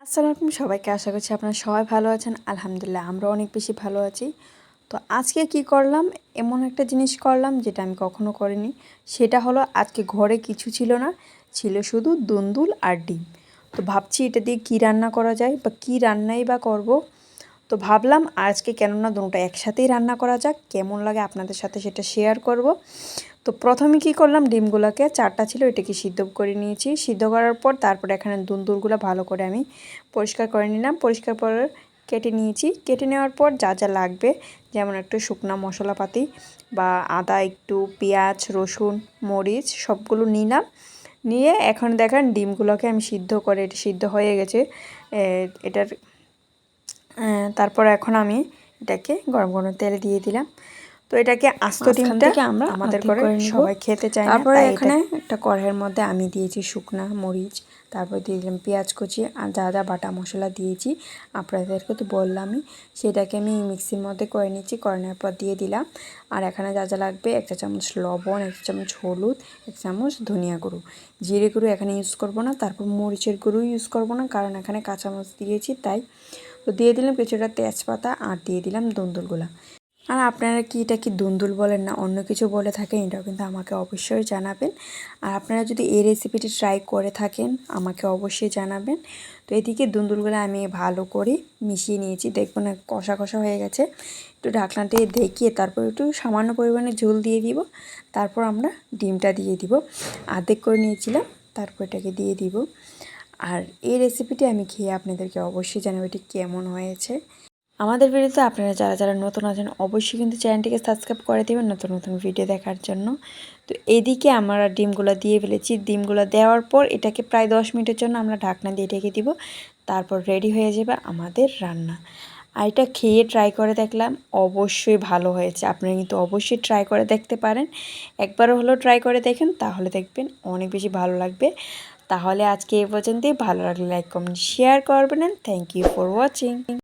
আসসালামু সবাইকে আশা করছি আপনারা সবাই ভালো আছেন। আলহামদুলিল্লাহ, আমরা অনেক বেশি ভালো আছি। তো আজকে কি করলাম? এমন একটা জিনিস করলাম যেটা আমি কখনো করিনি। সেটা হলো, আজকে ঘরে কিছু ছিল না, ছিল শুধু দুন্দুল আর ডিম। তো ভাবছি এটা দিয়ে কী রান্না করা যায় বা কী রান্নাই বা করব? তো ভাবলাম আজকে কেননা দুটোটা একসাথেই রান্না করা যাক, কেমন লাগে আপনাদের সাথে সেটা শেয়ার করব। তো প্রথমে কি করলাম, ডিমগুলোকে চারটা ছিল এটাকে সিদ্ধ করে নিয়েছি। সিদ্ধ করার পর তারপরে এখানে দুন্দুলগুলো ভালো করে আমি পরিষ্কার করে নিলাম। পরিষ্কার পর কেটে নিয়েছি। কেটে নেওয়ার পর যা যা লাগবে, যেমন একটু শুকনা মশলাপাতি বা আদা, একটু পেঁয়াজ, রসুন, মরিচ, সবগুলো নিলাম। নিয়ে এখন দেখেন ডিমগুলোকে আমি সিদ্ধ করে সিদ্ধ হয়ে গেছে। এটার তারপর এখন আমি এটাকে গরম গরম তেলে দিয়ে দিলাম। তো এটাকে আস্ত ডিমটা আমরা আমাদের করে সবাই খেতে চাই তারপরে এখানে একটা কড়াইয়ের মধ্যে আমি দিয়েছি শুকনা মরিচ তারপর দিয়ে দিলাম পেঁয়াজ কুচি আর যা যা বাটা মশলা দিয়েছি। আপনাদেরকে তো বললামই সেটাকে আমি মিক্সির মধ্যে করে নিচ্ছি। করে নেওয়ার পর দিয়ে দিলাম। আর এখানে যা যা লাগবে একটা চামচ লবণ একটা চামচ হলুদ এক চামচ ধনিয়া গুঁড়ো। জিরে গুঁড়ো এখানে ইউজ করব না তারপর মরিচের গুঁড়ো ইউজ করব না কারণ এখানে কাঁচামচ দিয়েছি তাই তো দিয়ে দিলাম কিছুটা তেজপাতা আর দিয়ে দিলাম দন্দুলগুলা আর আপনারা কি এটা কি দুন্দুল বলেন না অন্য কিছু বলে থাকেন, এটাও কিন্তু আমাকে অবশ্যই জানাবেন। আর আপনারা যদি এই রেসিপিটি ট্রাই করে থাকেন, আমাকে অবশ্যই জানাবেন। তো এদিকে দুন্দুলগুলো আমি ভালো করে মিশিয়ে নিয়েছি দেখবেন না কষা কষা হয়ে গেছে। একটু ঢাকনাটি দেখিয়ে তারপর একটু সামান্য পরিমাণে ঝোল দিয়ে দিব, তারপর আমরা ডিমটা দিয়ে দিব। আর্ধেক করে নিয়েছিলাম, তারপর এটাকে দিয়ে দিব। আর এই রেসিপিটি আমি খেয়ে আপনাদেরকে অবশ্যই জানাব এটি কেমন হয়েছে। আমাদের ভিডিওতে আপনারা যারা যারা নতুন আছেন, অবশ্যই কিন্তু চ্যানেলটিকে সাবস্ক্রাইব করে দেবেন নতুন নতুন ভিডিও দেখার জন্য। তো এদিকে আমরা ডিমগুলো দিয়ে ফেলেছি। ডিমগুলো দেওয়ার পর এটাকে প্রায় দশ মিনিটের জন্য আমরা ঢাকনা দিয়ে ঢেকে দিব। তারপর রেডি হয়ে যাবে আমাদের রান্না। আর এটা খেয়ে ট্রাই করে দেখলাম, অবশ্যই ভালো হয়েছে। আপনারা কিন্তু অবশ্যই ট্রাই করে দেখতে পারেন। একবারও হলেও ট্রাই করে দেখেন, তাহলে দেখবেন অনেক বেশি ভালো লাগবে। তাহলে আজকে এ পর্যন্তই। ভালো লাগলে লাইক কমেন্ট শেয়ার করবেন থ্যাংক ইউ ফর ওয়াচিং